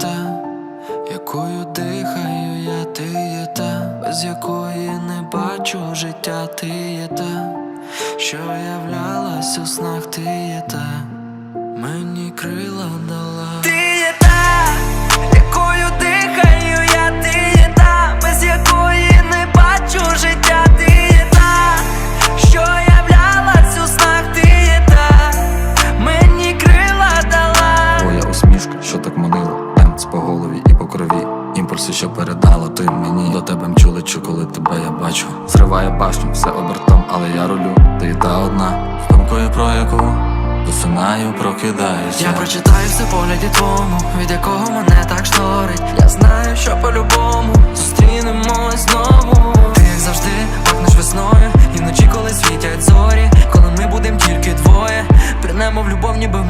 та, якою дихаю, я ти є та, без якої не бачу життя, ти є та, що являлась у снах, ти є та, мені крила дала. голові і по крові. Імпульси, що передала ти мені До тебе мчу чу, коли тебе я бачу. Зриває башню, все обертом, але я рулю, ти та одна, думкою про яку засинаю, прокидаюся. Я прочитаю все погляді твому, від якого мене так шторить. Я знаю, що по-любому зустрінемось знову. Ти як завжди пахнеш весною, і вночі, коли світять зорі, коли ми будемо, тільки двоє, принемо в любов, ніби